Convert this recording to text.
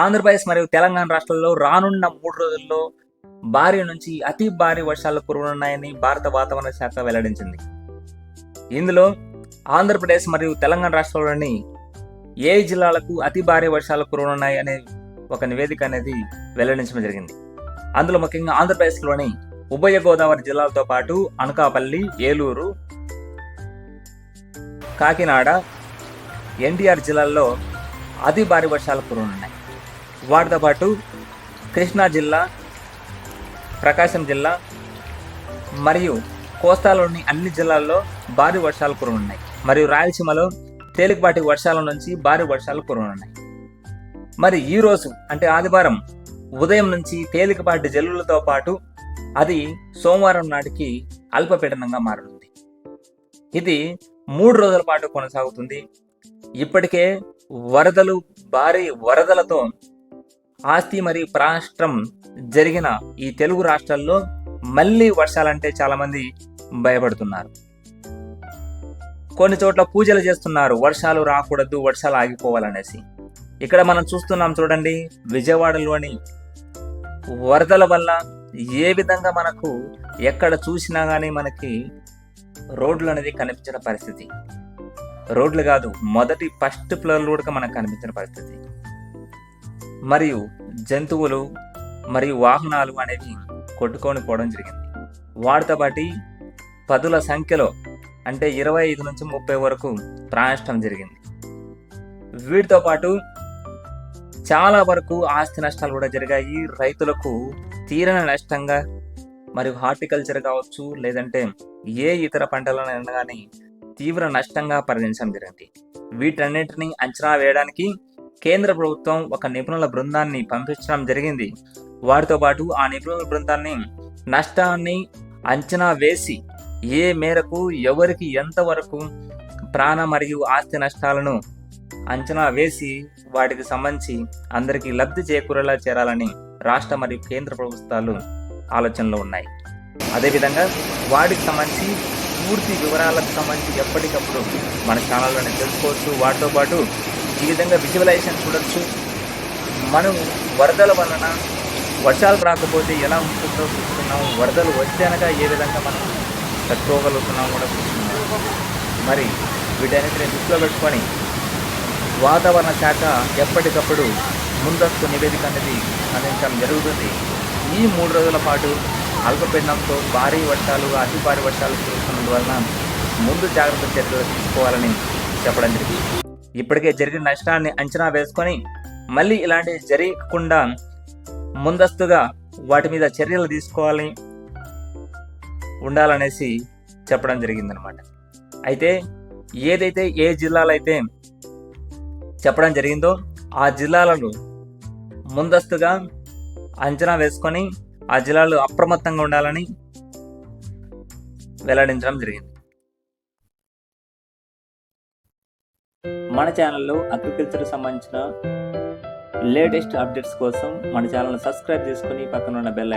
ఆంధ్రప్రదేశ్ మరియు తెలంగాణ రాష్ట్రాల్లో రానున్న మూడు రోజుల్లో భారీ నుంచి అతి భారీ వర్షాలు కురవనున్నాయని భారత వాతావరణ శాఖ వెల్లడించింది. ఇందులో ఆంధ్రప్రదేశ్ మరియు తెలంగాణ రాష్ట్రాల్లోని ఏ జిల్లాలకు అతి భారీ వర్షాలు కురవనున్నాయి అనే ఒక నివేదిక అనేది వెల్లడించడం జరిగింది. అందులో ముఖ్యంగా ఆంధ్రప్రదేశ్లోని ఉభయ గోదావరి జిల్లాలతో పాటు అనకాపల్లి ఏలూరు కాకినాడ ఎన్టీఆర్ జిల్లాల్లో అతి భారీ వర్షాలు కురవనున్నాయి. వాటితో పాటు కృష్ణా జిల్లా ప్రకాశం జిల్లా మరియు కోస్తాలోని అన్ని జిల్లాల్లో భారీ వర్షాలు కురవనున్నాయి మరియు రాయలసీమలో తేలికపాటి వర్షాల నుంచి భారీ వర్షాలు కురవనున్నాయి మరి ఈ రోజు అంటే ఆదివారం ఉదయం నుంచి తేలికపాటి జల్లులతో పాటు అది సోమవారం నాటికి అల్పపీడనంగా మారనుంది ఇది మూడు రోజుల పాటు కొనసాగుతుంది. ఇప్పటికే వరదలు భారీ వరదలతో ఆస్తి మరియు ప్రాష్ట్రం జరిగిన ఈ తెలుగు రాష్ట్రాల్లో మళ్ళీ వర్షాలంటే చాలామంది భయపడుతున్నారు. కొన్ని చోట్ల పూజలు చేస్తున్నారు వర్షాలు రాకూడదు వర్షాలు ఆగిపోవాలనేసి. ఇక్కడ మనం చూస్తున్నాం చూడండి విజయవాడలోని వరదల వల్ల ఏ విధంగా మనకు ఎక్కడ చూసినా కానీ మనకి రోడ్లు అనేది కనిపించిన పరిస్థితి. రోడ్లు కాదు మొదటి ఫస్ట్ ఫ్లోర్ కూడా మనకు కనిపించిన పరిస్థితి. మరియు జంతువులు మరియు వాహనాలు అనేవి కొట్టుకొని పోవడం జరిగింది. వాటితో బట్టి పదుల సంఖ్యలో అంటే ఇరవై ఐదు నుంచి ముప్పై వరకు ప్రాణనష్టం జరిగింది. వీటితో పాటు చాలా వరకు ఆస్తి నష్టాలు కూడా జరిగాయి. రైతులకు తీరని నష్టంగా మరియు హార్టికల్చర్ కావచ్చు లేదంటే ఏ ఇతర పంటలను కానీ తీవ్ర నష్టంగా పరిగణించడం జరిగింది. వీటన్నిటిని అంచనా వేయడానికి కేంద్ర ప్రభుత్వం ఒక నిపుణుల బృందాన్ని పంపించడం జరిగింది. వారితో పాటు ఆ నిపుణుల బృందాన్ని నష్టాన్ని అంచనా వేసి ఏ మేరకు ఎవరికి ఎంతవరకు ప్రాణ మరియు ఆస్తి నష్టాలను అంచనా వేసి వాటికి సంబంధించి అందరికీ లబ్ధి చేకూరేలా చేరాలని రాష్ట్ర మరియు కేంద్ర ప్రభుత్వాలు ఆలోచనలో ఉన్నాయి. అదేవిధంగా వాటికి సంబంధించి పూర్తి వివరాలకు సంబంధించి ఎప్పటికప్పుడు మన ఛానల్లోనే తెలుసుకోవచ్చు. వాటితో పాటు ఈ విధంగా విజువలైజేషన్ చూడొచ్చు. మనం వరదల వలన వర్షాలు రాకపోతే ఎలా ఉంటుందో చూస్తున్నాము వరదలు వచ్చాక ఏ విధంగా మనం తట్టుకోగలుగుతున్నాం కూడా చూస్తున్నాం మరి వీటన్నిటిని దృష్టిలో పెట్టుకొని వాతావరణ శాఖ ఎప్పటికప్పుడు ముందస్తు నివేదిక అనేది అందించడం జరుగుతుంది. ఈ మూడు రోజుల పాటు అల్పపీడనంతో భారీ వర్షాలు అతి భారీ వర్షాలు కురుస్తున్నందువలన ముందు జాగ్రత్త చర్యలు తీసుకోవాలని చెప్పడం జరిగింది. ఇప్పటికే జరిగిన నష్టాన్ని అంచనా వేసుకొని మళ్ళీ ఇలాంటివి జరగకుండా ముందస్తుగా వాటి మీద చర్యలు తీసుకోవాలి ఉండాలనేసి చెప్పడం జరిగిందనమాట. అయితే ఏదైతే ఏ జిల్లాలో అయితే చెప్పడం జరిగిందో ఆ జిల్లాలను ముందస్తుగా అంచనా వేసుకొని ఆ జిల్లాలు అప్రమత్తంగా ఉండాలని వెల్లడించడం జరిగింది. మన ఛానల్లో అగ్రికల్చర్ సంబంధించిన లేటెస్ట్ అప్డేట్స్ కోసం మన ఛానల్ సబ్స్క్రైబ్ చేసుకుని పక్కన ఉన్న బెల్